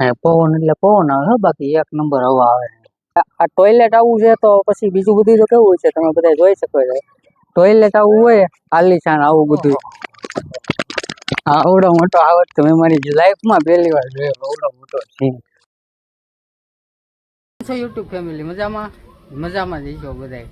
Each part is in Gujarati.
અહીંયા પવન એટલે પવન આવે બાકી એક નંબર હવા આવે. આ- ટોયલેટ આવું છે તો પછી બીજું બધું તો કેવું છે? તમે બધા જોઈ શકો છો. ટોયલેટ આવું હોય આલીશાન આવું બધું. આવડો મોટો આવડ તો મેં મારી લાઈફમાં પહેલી વાર જોયો આવડો મોટો સિંહ છો યુટ્યુબ ફેમિલી મજામાં? મજામાં જ છો બધાય.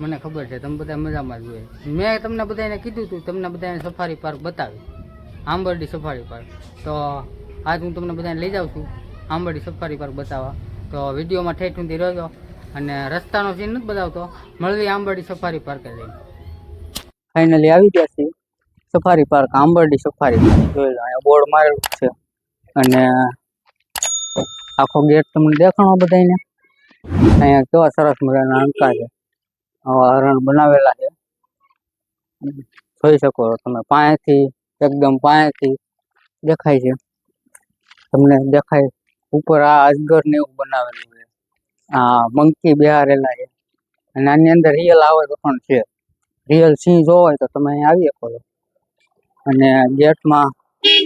મને ખબર છે તમે બધા મજામાં જ હોય. મેં તમને બધાને કીધું હતું તમને બધાને સફારી પાર્ક બતાવી. આંબરડી સફારી પાર્ક તો આજ હું તમને બધાને લઈ જાઉં છું આંબડી સફારી પાર્ક બતાવવા. તો વિડીયોમાં ઠેઠ સુધી રહેજો અને રસ્તાનો સીન નથી બતાવતો. મળવી આંબરડી સફારી પાર્કે જઈને. ફાઇનલી આવી ગયા છીએ. Safari park Ambardi safari park જોઈ લો, અહીંયા બોર્ડ મારેલું છે. અને આખો ગેટ તમને દેખાણો બધાને અહીંયા કેવા સરસ મજાના અંકા છે. આવા હરણ બનાવેલા છે. જોઈ શકો છો તમે, પાયાથી, એકદમ પાયાથી દેખાય છે. તમને દેખાય ઉપર આ અજગર ને એવું બનાવેલું છે. આ મંકી બિહારેલા છે. અને આની અંદર રિયલ આવે તો પણ છે. રિયલ સિંહ જોવો હોય તો તમે અહીં આવી શકો છો. અને ગેટમાં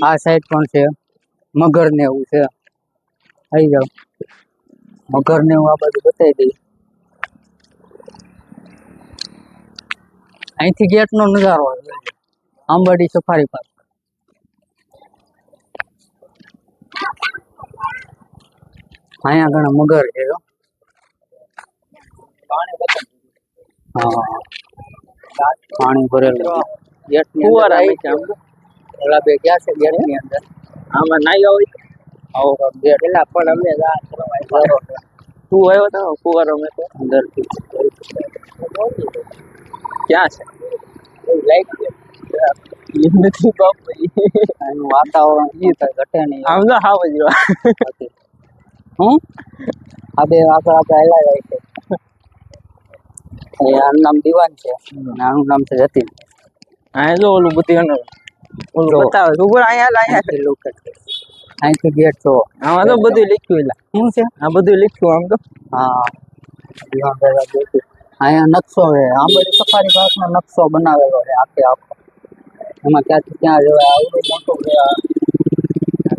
આ સાઈડ પણ છે. મગર ને એવું છે. આવી જાઓ. મગર ને એવું આ બધું બતાવી દઈએ. અહીંથી ગેટ નો નજારો આંબાડી સફારી પાર્ક અહીંયા ઘણા મગર છે હો. પાણી ભરેલું ગેટ આવી છે ઓલા બે ગયા છે ગેટની અંદર. આમાં નાઈ હોય આવો ગેટ. પેલા પણ અમે તું આવ્યો તો ફુવારો અમે તો. અંદરથી. ક્યાં છે? લાઈટ નથી બાપ. વાતાવરણ ઘટે નહીં. આમ તો જ રહ્યો. બાકી. હું આ બે આગળ આગળ હેલા છે. આનું નામ દિવાન છે. આનું નામ છે જતીન. અહીંયા જો ઓલું બધી ઓલું બતાવે. ઉપર અહીંયા અહીંયા છે. અહીંથી ગેટ તો આમાં તો બધું લખ્યું એટલે શું છે? આ બધું લખ્યું આમ તો. હા. અહીંયા નકશો છે. આંબેડી સફારી પાર્કનો નકશો બનાવેલો છે આખે આખો. એમાં ક્યાંથી ક્યાં જવાય? આવડું મોટું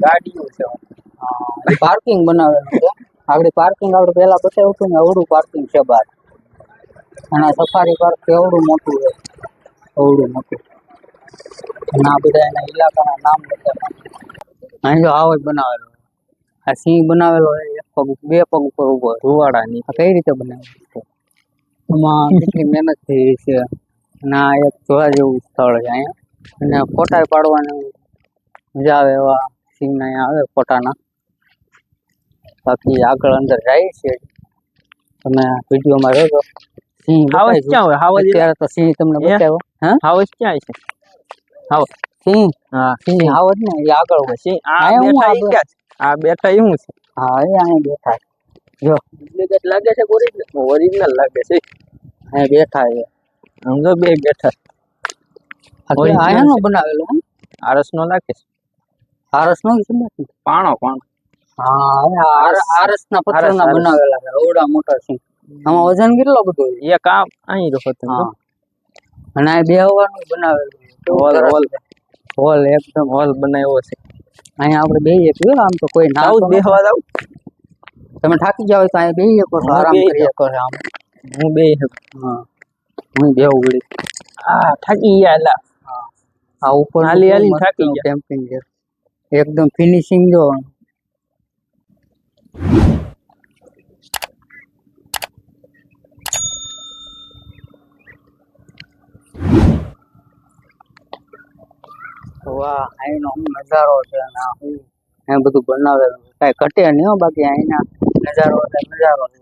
ગાડીઓ છે. પાર્કિંગ બનાવેલું છે. આગળ પાર્કિંગ આપણે પહેલા બતાવ્યું હતું ને અવડું પાર્કિંગ છે બહાર. અને સફારી પાર્ક કેવડું મોટું છે. અવડું મોટું. અને આ બધા એના ઇલાકાના નામ લખેલા અહીં જો આવો જ બનાવેલો. આ સિંહ બનાવેલો હોય એક પગ, બે પગ ઉપર ઊભો રૂવાડાની કઈ રીતે બનાવેલું છે? એમાં કેટલી મહેનત થઈ છે. અને આ એક જોવા જેવું સ્થળ છે અહીંયા. અને ફોટા પાડવાની મજા આવે એવા સિંહના અહીંયા આવે ફોટાના. બાકી આગળ અંદર જાય છે. તમે વિડીયોમાં રહેજો. સિંહ હાવસ ક્યાં હોય? હાવજ અત્યારે તો સિંહ તમને એ? બતાવ્યો. હા? હાવસ ક્યાં છે? હાવ સિંહ? હા સિંહ હાવસ ને? એ આગળ હોય. સિંહ આ બેઠા ઈ ક્યાં છે? આ બેઠા ઈ શું છે? હા એ અહીંયા બેઠા. જો. ડુપ્લિકેટ લાગે છે ઓરિજિનલ? ઓરિજિનલ લાગે છે. અહીંયા બેઠા છે. સમજો બે બેઠા. આયા નો બનાવેલો આરસ નો લાગે છે. આરસ નો? પાણો પાણો. હા આરસ ના પથ્થરના બનાવેલા છે મોટા આમાં વજન કેટલો બધો એક આમ અહીં રહ્યો તમે હા. અને આ બેહવાનું બનાવેલું હોલ હોલ હોલ એકદમ હોલ બનાવ્યો છે. અહીંયા આપણે બેહીએ છીએ આમ તો કોઈ ના આવું જ બેહવા જાવ તમે થાકી જાવ તો અહીંયા બેહીએ આરામ કરી આમ. હું બે હા. હું બેહું વળી. આ થાકી ગયા એલા આ ઉપર હાલી હાલીને થાકી ગયા. કેમ્પિંગ એકદમ ફિનિશિંગ જો. વાહ અહીંનો નજારો છે કાંઈ ઘટે નહીં હો બાકી અહીંના નજારો એટલે નજારો છે.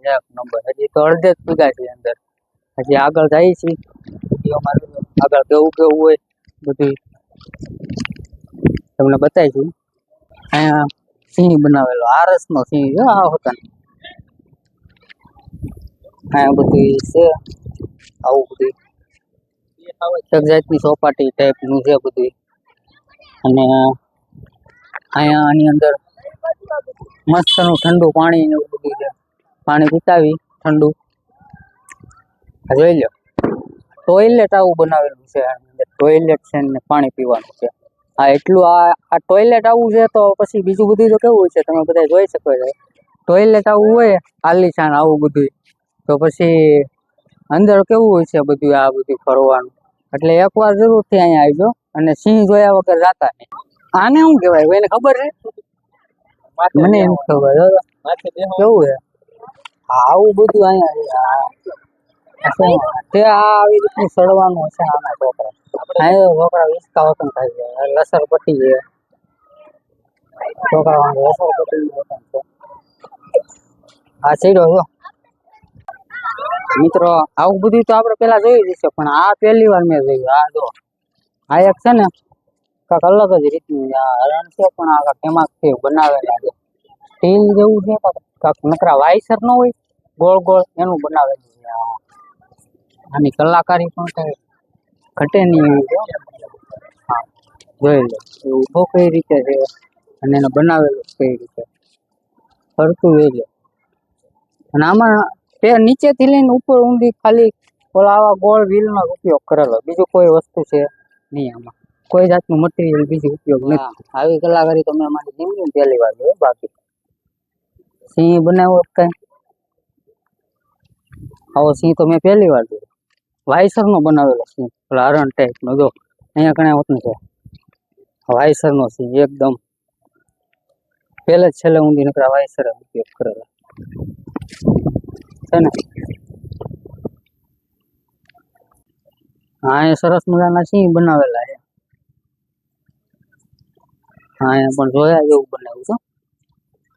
હજી તો અડધે જ છે અંદર. હજી આગળ જઈએ છીએ. આગળ કેવું કેવું હોય બધું તમને બતાવીશું. અહીંયા સિંહ બનાવેલો આરસ નો સિંહ, જો આ હોતા. આ બધું છે, આવું બધું. એક જાતની ચોપાટી ટાઈપનું છે બધું. અને અહીંયા આની અંદર મસ્તનું ઠંડુ પાણી ને એવું બધું છે. પાણી પીતાવી, ઠંડુ. જોઈ લો. ટોયલેટ આવું બનાવેલું છે ટોયલેટ છે ને પાણી પીવાનું છે. આ એટલું આ આ ટોયલેટ આવું છે તો પછી બીજું બધું તો કેવું છે? તમે બધા જોઈ શકો છો. ટોયલેટ આવું હોય આલીશાન આવું બધું તો પછી અંદર કેવું હોય છે બધું આ બધું ફરવાનું? એટલે એકવાર જરૂરથી અહીંયા આવજો અને સિંહ જોયા વગર જાતા નહીં. આને શું કહેવાય? એને ખબર છે? મને એમ ખબર. કેવું છે? આવું બધું અહીંયા. તે આ આવી રીતનું સડવાનું હશે આના છોકરા. અહીંયા છોકરા વિસકા વતન થાય છે લસર પટી છે છોકરા લસર પટી વતન છે આ સીડો જો. મિત્રો, આવું બધું તો આપણે પેલા જોયું જ છે પણ આ પહેલી વાર મેં જોયું. આ જો. આ એક છે ને, કાંક અલગ જ રીતનું છે. આ હરણ છે, પણ આ કાંક એમાંથી બનાવેલા છે. સ્ટીલ જેવું છે કાંક નકરા વાયસર ન હોય, ગોળ ગોળ એનું બનાવેલું છે. આ આની કલાકારી પણ કઈ ઘટે નહીં એવી છે જોઈ લો એ ઊભો કઈ રીતે છે અને એને બનાવેલું કઈ રીતે. ફરતું લે અને આમાં તે નીચેથી લઈને ઉપર ઊંધી ખાલી ઓલા આવા ગોળ વ્હીલનો ઉપયોગ કરેલો. બીજું કોઈ વસ્તુ છે નહીં આમાં. કોઈ જાતનું મટીરિયલ બીજું ઉપયોગ નથી. આવી કલાકારી તો મેં મારી જિંદગીમાં પહેલી વાર જોઈ, બાકી સિંહ બનાવ્યો જ કઈ? આવો સિંહ તો મેં પહેલી વાર જોયો. વાયસર નો બનાવેલો સિંહ લારણ ટાઈપ નો. જો, અહીંયા કણે હોતું છે. વાયસર નો સિંહ એકદમ. પહેલે છેલ્લે ઊંધી નકરા વાયસર ઉપયોગ કરેલા. છે ને? હા એ સરસ મજાના સિંહ બનાવેલા છે. હા, અહીંયા પણ જોયા જેવું બનાવ્યું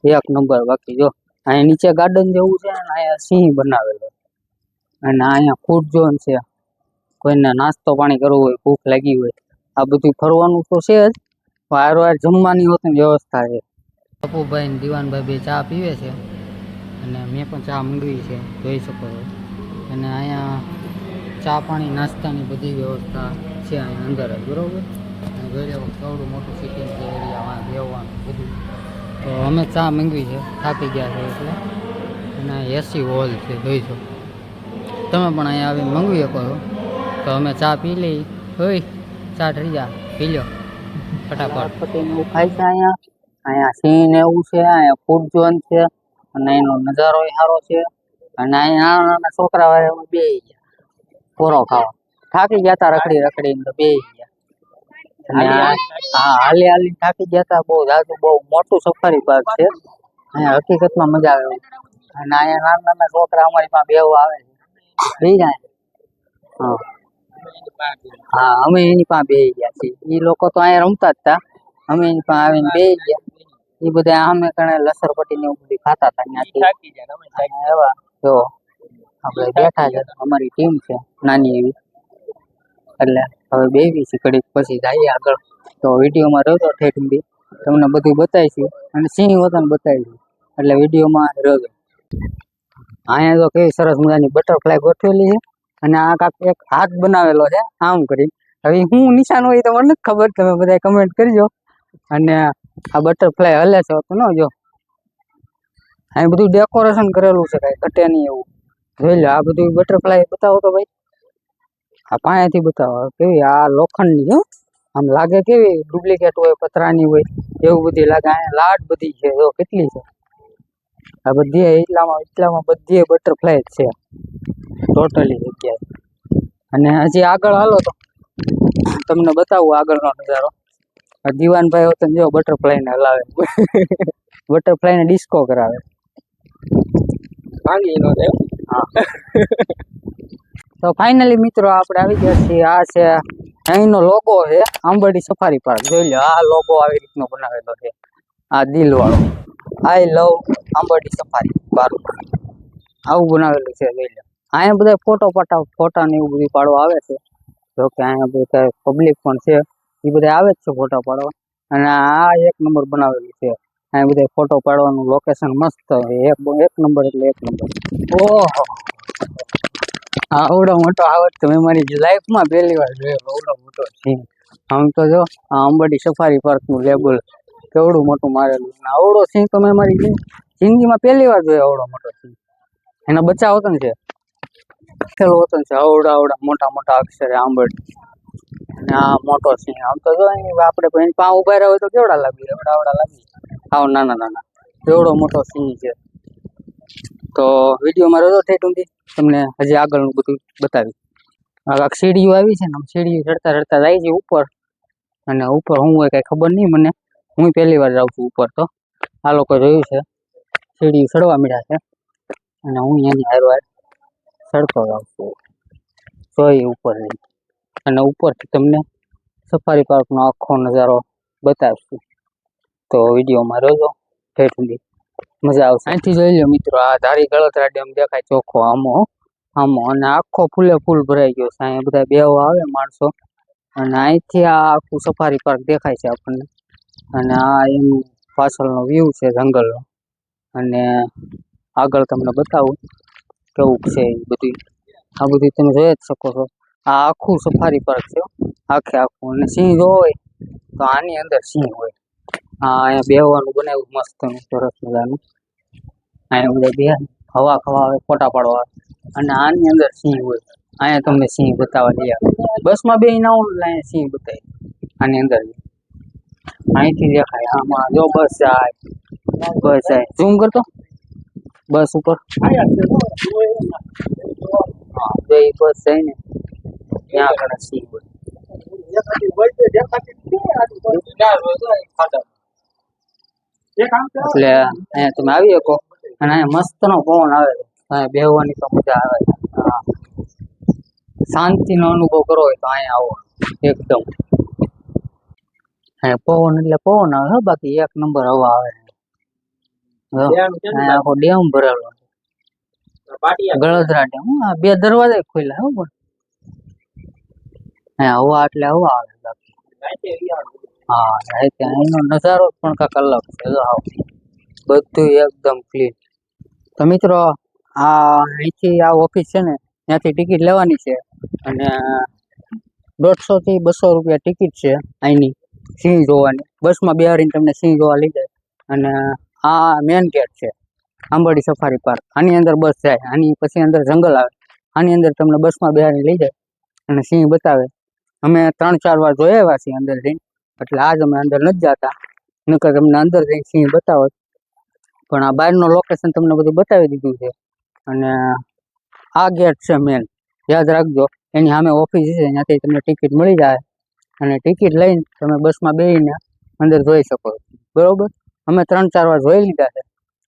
છે. એક નંબર બાકી, જો. અહીંયા નીચે ગાર્ડન જેવું છે અને અહીંયા સિંહ બનાવેલો અને અહીંયા ફૂડ ઝોન છે. કોઈને નાસ્તો પાણી કરવું હોય, ભૂખ લાગી હોય, આ બધું ફરવાનું તો છે જ. વાર વાર જમવાની હોતી વ્યવસ્થા છે. બાપુભાઈ ને દિવાનભાઈ બે ચા પીવે છે અને મેં પણ ચા મંગાવી છે, જોઈ શકો છો. અને અહીંયા ચા પાણી, નાસ્તાની બધી વ્યવસ્થા છે અહીંયા અંદર જ, બરોબર? અને કેવડું મોટું સિટિંગ છે એરિયામાં બેહવાનું બધું. તો અમે ચા મંગાવી છે, થાકી ગયા છે એટલે. અને એસી હોલ છે, જોઈ શકો. તમે પણ અહીંયા આવી મંગવી શકો છો તો અમે ચા પી લઈ. હોય ચા ઠરી જા. પી લો ફટાફટ. એવું ખાય છે અહીંયા. અહીંયા સિંહ ને એવું છે અહીંયા ફૂડ ઝોન છે અને એનો નજારો સારો છે. અને અહીંયા નાના નાના છોકરા વાળા બે ગયા. પોરો ખાવા. થાકી ગયા હતા રખડી રખડીને તો બે ગયા. અને હા હાલી હાલી થાકી ગયા હતા બહુ જાજુ બહુ મોટું સફારી પાર્ક છે. અહીંયા હકીકતમાં મજા આવે અને અહીંયા નાના નાના છોકરા અમારી પાસે બેહવા આવે અમે એની પાસે બેહી ગયા છીએ. એ લોકો તો અહીંયા રમતા જ હતા અમે એની પાસે આવીને બેહી ગયા. એ બધા અમે કણે લસરપટ્ટી ને એવું બધું ખાતા હતા ત્યાંથી. બેઠા છે. અમારી ટીમ છે, નાની એવી. એટલે હવે બેવી છે ઘડીક, પછી જઈએ આગળ. તો વિડીયોમાં રહેજો ઠેઠ તમને બધું બતાવીશું. અને સિંહ વતન બતાવીશું. એટલે વિડીયોમાં રહેજો અહીંયા તો કેવી સરસ મજાની બટરફ્લાય ગોઠવેલી છે અને આ કાંક એક હાથ બનાવેલો છે, આમ કરી હવે હું નિશાન હોય તો મને ખબર, તમે બધા કમેન્ટ કરજો. અને આ બટરફ્લાય હલે છે, તો ન જો. અહીં બધું ડેકોરેશન કરેલું છે કઈ, ઘટે નહીં એવું. જોઈ લો, આ બધું બટરફ્લાય બતાવો તો ભાઈ. આ પાયાથી બતાવો કેવી, આ લોખંડની હો. આમ લાગે કેવી ડુપ્લિકેટ હોય, પતરાની હોય, એવું બધી લાગે. અહીંયા લાટ બધી છે, જો, કેટલી છે. આ બધી એટલામાં એટલામાં બધી બટરફ્લાય છે. ટોટલી જગ્યાએ. અને હજી આગળ હાલો તો. તમને બતાવું આગળનો નજારો. આ દીવાનભાઈ હોત જો બટરફ્લાયને હલાવે. બટરફ્લાય ને ડિસ્કો કરાવે. ભાંગી નો હા. તો ફાઇનલી મિત્રો આપણે આવી ગયા છીએ. આ છે અહીંનો લોગો છે. આંબરડી સફારી પાર્ક જોઈ લો આ લોગો આવી રીતનો બનાવેલો છે. આ દિલ વાળો I love Ambardi safari park આવું બનાવેલું છે જોઈ લો. અહીંયા બધા ફોટો પટા ફોટા ને એવું બધું પાડવા આવે છે. જો કે અહીંયા બધા પબ્લિક પણ છે. એ બધા આવે જ છે ફોટા પાડવા. અને આ એક નંબર બનાવેલું છે. અહીંયા બધા ફોટો પાડવાનું લોકેશન મસ્ત એક એક નંબર એટલે એક નંબર. ઓહો! આવડો મોટો આવડ તો મેં મારી લાઈફમાં પહેલી વાર જોયો, આવડો મોટો સિંહ આમ તો જો, આ અંબાડી સફારી પાર્કનું લેબલ કેવડું મોટું મારેલું આવડો સિંહ તો મેં મારી જિંદગીમાં પહેલી વાર જોયો આવડો મોટો સિંહ. એના બચ્ચા વતન છે? લખેલું વતન છે. આવડા આવડા, મોટા મોટા અક્ષરે આંબડ અને આ મોટો સિંહ. આમ તો જો આપણે કોઈ પા ઊભા રહ્યા હોય તો કેવડા લાગી? એવડા એવડા લાગી. આવ નાના નાના. એવડો મોટો સિંહ છે. તો વિડીયોમાં રજો ઠેઠ ઊંધી તમને હજી આગળનું બધું બતાવી આ સીડીઓ આવી છે ને સીડીઓ ચડતા ચડતા જાય છે ઉપર. અને ઉપર હું હોય કાંઈ ખબર નહીં મને. હું પહેલી વાર જાઉં છું ઉપર તો. આ લોકો જોયું છે. સીડી ચડવા મળ્યા છે. અને હું એની હારવાર સડકો જાઉં છું. ઉપર જઈને અને ઉપરથી તમને સફારી પાર્કનો આખો નજારો બતાવશું. તો વિડીયોમાં રહેજો. ઠેઠ મજા આવશે. અહીંથી જોઈ લો મિત્રો, આ ધારી ગળતરા ડેમ દેખાય ચોખ્ખો આમો આમો. અને આખો ફૂલે ફૂલ ભરાઈ ગયો છે. અહીંયા બધા બેવા આવે માણસો. અને અહીંથી આ આખું સફારી પાર્ક દેખાય છે આપણને. અને આ એનું પાછળનો વ્યૂ છે જંગલનો. અને આગળ તમને બતાવું કેવું છે એ બધું. આ બધું તમે જોઈ જ શકો છો. આ આખું સફારી પાર્ક છે આખે આખું. અને સિંહ જો હોય તો આની અંદર સિંહ હોય. આ અહીંયા બેહવાનું બનાવ્યું મસ્ત સરસ મજાનું. અહીંયા બધા બે હવા ખવા આવે ફોટા પાડવા. અને આની અંદર સિંહ હોય. અહીંયા તમને સિંહ બતાવવા લઈ બસમાં બે ના હોય અહીંયા સિંહ બતાવે. આની અંદર. અહીંથી દેખાય આમાં જો બસ જાય બસ જાય ઝૂમ કરતો બસ ઉપર. બસ જાય ને. ત્યાં આગળ સી એટલે અહીંયા તમે આવી શકો. અને અહીંયા મસ્તનો પવન આવે અહીંયા બેહવાની તો મજા આવે. શાંતિનો અનુભવ કરવો હોય તો અહીંયા આવો. એકદમ. અહીંયા પવન એટલે પવન આવે હો બાકી એક નંબર હવા આવે. આખો ડેમ ભરેલો ગળદરા ડેમ આ બે દરવાજા ખોલ્યા હો પણ. હે હવા એટલે હવા આવે બાકી. હા ત્યાં અહીંનો નજારો પણ કાંક અલગ છે જો આવો. બધું એકદમ ક્લીન તો મિત્રો આ અહીંથી આ ઓફિસ છે ને ત્યાંથી ટિકિટ લેવાની છે. અને દોઢસો થી બસો રૂપિયા ટિકિટ છે અહીંની. સિંહ જોવાની. બસમાં બેહાડીને તમને સિંહ જોવા લઈ જાય. અને આ મેન ગેટ છે, આંબાડી સફારી પાર્ક આની અંદર બસ જાય, આની પછી અંદર જંગલ આવે. આની અંદર તમને બસમાં બેહાડીને લઈ જાય અને સિંહ બતાવે. અમે ત્રણ ચાર વાર જોયા એવા છીએ અંદર જઈને. એટલે આજ અમે અંદર નથી જતા. નકર તમને અંદર જઈને સિંહ બતાવો. પણ આ બહારનું લોકેશન તમને બધું બતાવી દીધું છે. અને આ ગેટ છે મેન યાદ રાખજો, એની સામે ઓફિસ છે, ત્યાંથી તમને ટિકિટ મળી જાય. અને ટિકિટ લઈને તમે બસમાં બેસીને અંદર જોઈ શકો. બરોબર? અમે ત્રણ ચાર વાર જોઈ લીધા છે.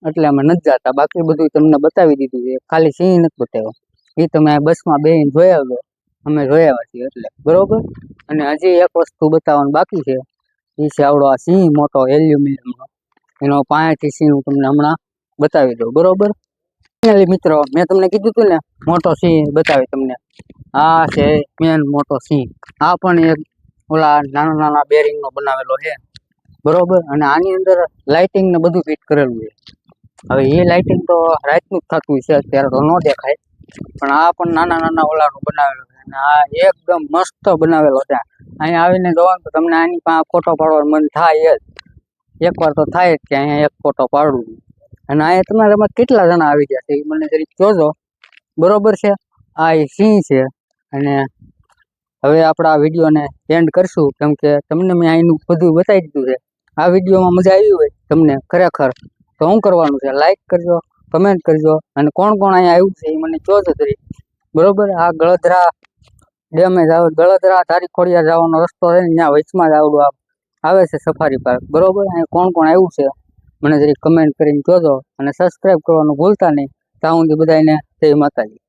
એટલે અમે નથી જતા. બાકી બધું તમને બતાવી દીધું છે. ખાલી સિંહ નથી બતાવ્યો. એ તમે બસમાં બેસીને જોઈ આવજો. અમે જોઈ આવ્યા છીએ એટલે. બરોબર? અને હજી એક વસ્તુ બતાવવાનું બાકી છે. એ છે આવડો આ સિંહ, મોટો એલ્યુમિનિયમનો એનો પાંચથી સિંહ હું તમને હમણાં બતાવી દઉં. બરોબર? મિત્રો, મેં તમને કીધું હતું ને, મોટો સિંહ બતાવી તમને. આ છે મેન મોટો સિંહ. આ પણ એક ઓલા નાના નાના બેરિંગ નો બનાવેલો છે. બરોબર? અને આની અંદર લાઇટિંગ ને બધું ફિટ કરેલું છે. હવે એ લાઇટિંગ તો રાતનું જ થતું છે અત્યારે તો ન દેખાય. પણ આ પણ નાના નાના ઓલાનું બનાવેલું છે. અને આ એકદમ મસ્ત બનાવેલો છે. અહીંયા આવીને જોવાનું તો તમને આની પાસે ફોટો પાડવાનું મન થાય જ. એકવાર તો થાય જ કે અહીંયા એક ફોટો પાડું અને અહીંયા તમારામાં કેટલા જણા આવી ગયા છે, એ મને જરીક જોજો. બરોબર છે? આ એ સિંહ છે. અને હવે આપણા વિડીયોને એન્ડ કરશું, કેમ કે તમને મેં અહીંનું બધું બતાવી દીધું છે. આ વિડીયોમાં મજા આવી હોય તમને ખરેખર, તો શું કરવાનું છે? લાઇક કરજો કમેન્ટ કરજો, અને કોણ કોણ અહીંયા આવ્યું છે એ મને જોજો તરી બરોબર? આ ગળદરા ડેમે જાવ ગળદરા તારી ખોડિયા જવાનો રસ્તો છે ત્યાં વચમાં જ આવડું આ આવે છે સફારી પાર્ક બરોબર? અહીંયા કોણ કોણ આવ્યું છે? મને જરી કમેન્ટ કરીને જોજો અને સબસ્ક્રાઈબ કરવાનું ભૂલતા નહીં. ત્યાં સુધી બધાને જય માતાજી.